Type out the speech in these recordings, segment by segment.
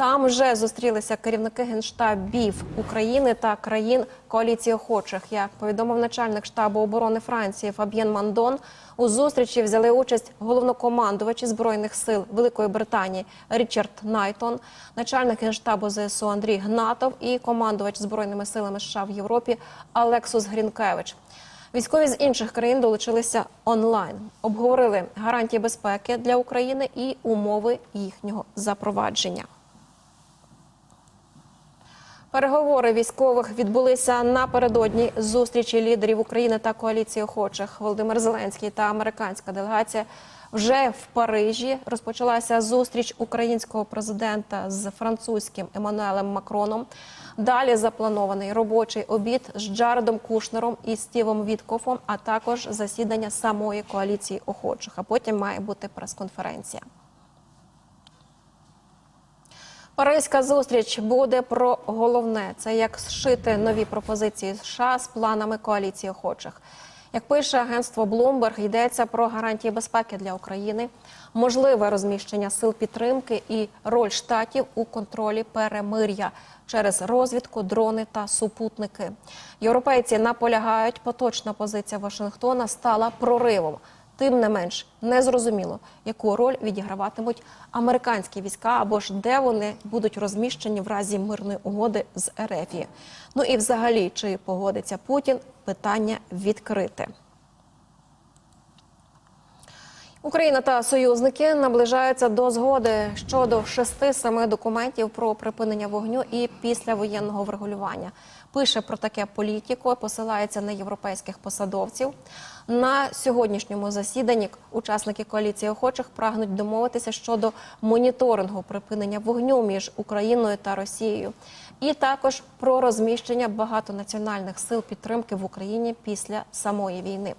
Там вже зустрілися керівники генштабів України та країн коаліції охочих. Як повідомив начальник штабу оборони Франції Фаб'єн Мандон, у зустрічі взяли участь головнокомандувачі збройних сил Великої Британії Річард Найтон, начальник генштабу ЗСУ Андрій Гнатов і командувач збройними силами США в Європі Алексус Грінкевич. Військові з інших країн долучилися онлайн, обговорили гарантії безпеки для України і умови їхнього запровадження. Переговори військових відбулися напередодні зустрічі лідерів України та коаліції охочих. Володимир Зеленський та американська делегація вже в Парижі розпочалася зустріч українського президента з французьким Еммануелем Макроном. Далі запланований робочий обід з Джаредом Кушнером і Стівом Віткофом, а також засідання самої коаліції охочих. А потім має бути прес-конференція. Паризька зустріч буде про головне це як зшити нові пропозиції США з планами коаліції охочих. Як пише агентство Bloomberg, йдеться про гарантії безпеки для України, можливе розміщення сил підтримки і роль штатів у контролі перемир'я через розвідку, дрони та супутники. Європейці наполягають, поточна позиція Вашингтона стала проривом. Тим не менш незрозуміло, яку роль відіграватимуть американські війська або ж де вони будуть розміщені в разі мирної угоди з РФ. Ну і взагалі, чи погодиться Путін, питання відкрите. Україна та союзники наближаються до згоди щодо шести семи документів про припинення вогню і післявоєнного врегулювання. Пише про таке політико, посилається на європейських посадовців. На сьогоднішньому засіданні учасники коаліції охочих прагнуть домовитися щодо моніторингу припинення вогню між Україною та Росією, і також про розміщення багатонаціональних сил підтримки в Україні після самої війни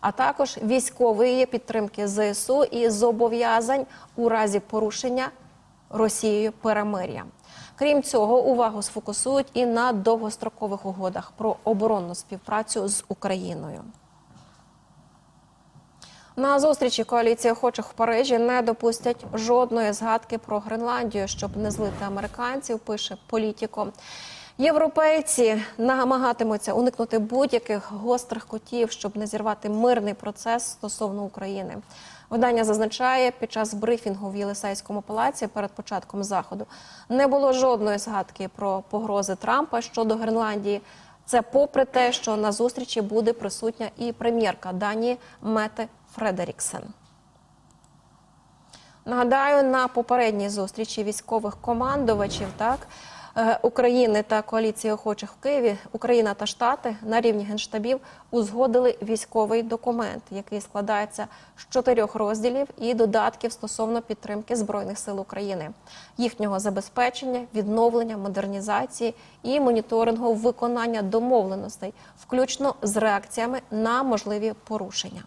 а також військової підтримки ЗСУ і зобов'язань у разі порушення Росією перемир'я. Крім цього, увагу сфокусують і на довгострокових угодах про оборонну співпрацю з Україною. На зустрічі коаліції охочих в Парижі не допустять жодної згадки про Гренландію, щоб не злити американців. Пише політіко. Європейці намагатимуться уникнути будь-яких гострих котів, щоб не зірвати мирний процес стосовно України. Видання зазначає, під час брифінгу в Єлисейському палаці перед початком заходу не було жодної згадки про погрози Трампа щодо Гренландії. Це попри те, що на зустрічі буде присутня і прем'єрка Данії Мете Фредеріксен. Нагадаю, на попередній зустрічі військових командувачів так. Е, України та коаліції охочих в Києві Україна та Штати на рівні генштабів узгодили військовий документ, який складається з чотирьох розділів і додатків стосовно підтримки збройних сил України, їхнього забезпечення, відновлення, модернізації і моніторингу виконання домовленостей, включно з реакціями на можливі порушення.